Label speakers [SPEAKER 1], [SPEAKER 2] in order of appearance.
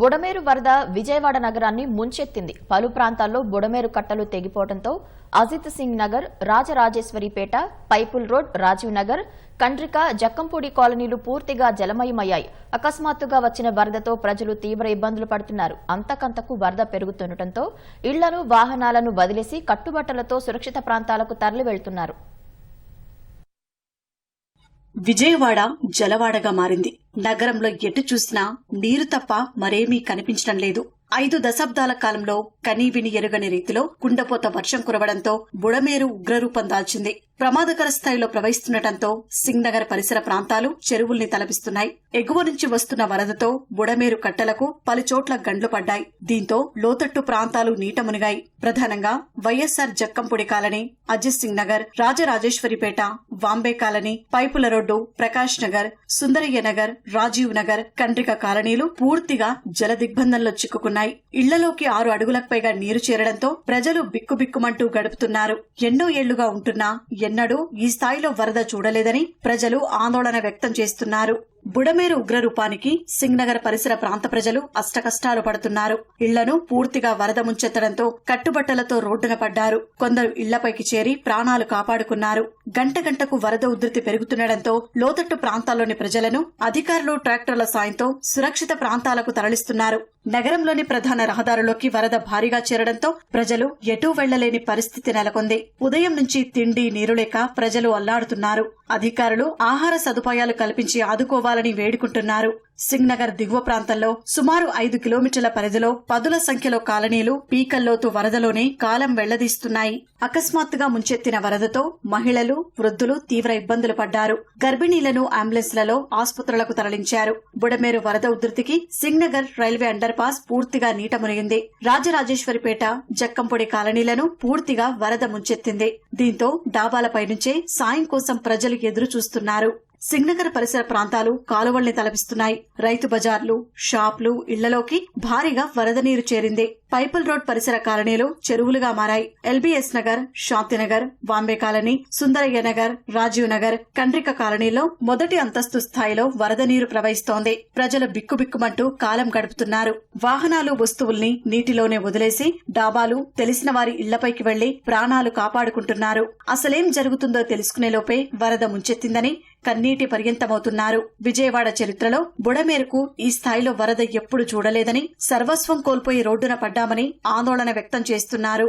[SPEAKER 1] బుడమేరు వరద విజయవాడ నగరాన్ని ముంచెత్తింది. పలు ప్రాంతాల్లో బుడమేరు కట్టలు తెగిపోవడంతో అజిత్ సింగ్ నగర్ రాజరాజేశ్వరిపేట పైపుల్ రోడ్ రాజీవ్ నగర్ కండ్రిక జక్కంపూడి కాలనీలు పూర్తిగా జలమయమయ్యాయి. అకస్మాత్తుగా వచ్చిన వరదతో ప్రజలు తీవ్ర ఇబ్బందులు పడుతున్నారు. అంతకంతకు వరద పెరుగుతుండటంతో ఇళ్ళను వాహనాలను వదిలేసి కట్టుబట్టలతో సురక్షిత ప్రాంతాలకు తరలి వెళ్తున్నారు
[SPEAKER 2] విజయవాడ జలవాడగా మారింది. నగరంలో ఎటు చూసినా నీరు తప్ప మరేమీ కనిపించడం లేదు. ఐదు దశాబ్దాల కాలంలో కనీవిని ఎరుగని రీతిలో కుండపోత వర్షం కురవడంతో బుడమేరు ఉగ్రరూపం దాల్చింది. ప్రమాదకర స్థాయిలో ప్రవహిస్తుండటంతో సింగ్ నగర్ పరిసర ప్రాంతాలు చెరువుల్ని తలపిస్తున్నాయి. ఎగువ నుంచి వస్తున్న వరదతో బుడమేరు కట్టలకు పలుచోట్ల గండ్లు పడ్డాయి. దీంతో లోతట్టు ప్రాంతాలు నీట మునిగాయి. ప్రధానంగా YSR Jakkampudi colony Ajit Singh Nagar Rajarajeswaripeta Vambay colony పైపుల రోడ్డు ప్రకాష్ నగర్ సుందరయ్య నగర్ రాజీవ్ నగర్ కండ్రిక కాలనీలు పూర్తిగా జల దిగ్బంధంలో చిక్కుకున్నాయి. ఇళ్ళలోకి ఆరు అడుగులకు పైగా నీరు చేరడంతో ప్రజలు బిక్కుబిక్కుమంటూ గడుపుతున్నారు. ఎన్నో ఏళ్ళుగా ఉంటున్నా ఎన్నడూ ఈ స్థాయిలో వరద చూడలేదని ప్రజలు ఆందోళన వ్యక్తం చేస్తున్నారు. బుడమేరు ఉగ్రరూపానికి సింగ్నగర్ పరిసర ప్రాంత ప్రజలు అష్టకష్టాలు పడుతున్నారు. ఇళ్ళను పూర్తిగా వరద ముంచెత్తడంతో కట్టుబట్టలతో రోడ్డున పడ్డారు. కొందరు ఇళ్ళపైకి చేరి ప్రాణాలు కాపాడుకున్నారు. గంట గంటకు వరద ఉధృతి పెరుగుతుండటంతో లోతట్టు ప్రాంతాల్లోని ప్రజలను అధికారులు ట్రాక్టర్ల సాయంతో సురక్షిత ప్రాంతాలకు తరలిస్తున్నారు. నగరంలోని ప్రధాన రహదారులోకి వరద భారీగా చేరడంతో ప్రజలు ఎటూ వెళ్ళలేని పరిస్థితి నెలకొంది. ఉదయం నుంచి తిండి నీరు లేక ప్రజలు అల్లాడుతున్నారు. అధికారులు ఆహార సదుపాయాలు కల్పించి ఆదుకోవాలి ఇవ్వాలని వేడుకుంటున్నారు. సింగ్నగర్ దిగువ ప్రాంతంలో సుమారు ఐదు కిలోమీటర్ల పరిధిలో పదుల సంఖ్యలో కాలనీలు పీకల్లోతు వరదలోనే కాలం వెళ్ళదీస్తున్నాయి. అకస్మాత్తుగా ముంచెత్తిన వరదతో మహిళలు వృద్ధులు తీవ్ర ఇబ్బందులు పడ్డారు. గర్భిణీలను అంబులెన్స్లలో ఆసుపత్రులకు తరలించారు. బుడమేరు వరద ఉధృతికి సింగ్నగర్ రైల్వే అండర్ పాస్ పూర్తిగా నీట మునిగింది. రాజరాజేశ్వరిపేట జక్కంపొడి కాలనీలను పూర్తిగా వరద ముంచెత్తింది. దీంతో డాబాలపై నుంచే సాయం కోసం ప్రజలు ఎదురు చూస్తున్నారు సింగనగర్ పరిసర ప్రాంతాలు కాలువల్ని తలపిస్తున్నాయి. రైతు బజార్లు షాపులు ఇళ్ళలోకి భారీగా వరద నీరు చేరింది. పైపుల్ రోడ్ పరిసర కాలనీలు చెరువులుగా మారాయి. ఎల్బీఎస్ నగర్ శాంతినగర్ వాంబే కాలనీ సుందరయ్య నగర్ రాజీవ్ నగర్ కండ్రిక కాలనీలో మొదటి అంతస్తు స్థాయిలో వరద నీరు ప్రవహిస్తోంది. ప్రజలు బిక్కుబిక్కుమంటూ కాలం గడుపుతున్నారు. వాహనాలు వస్తువుల్ని నీటిలోనే వదిలేసి డాబాలు తెలిసిన వారి ఇళ్ళపైకి వెళ్ళి ప్రాణాలు కాపాడుకుంటున్నారు. అసలేం జరుగుతుందో తెలుసుకునే లోపే వరద ముంచెత్తిందని కన్నీటి పర్యంతమవుతున్నారు. విజయవాడ చరిత్రలో బుడమేరకు ఈ స్థాయిలో వరద ఎప్పుడు చూడలేదని సర్వస్వం కోల్పోయి రోడ్డున పడ్డామని ఆందోళన వ్యక్తం చేస్తున్నారు.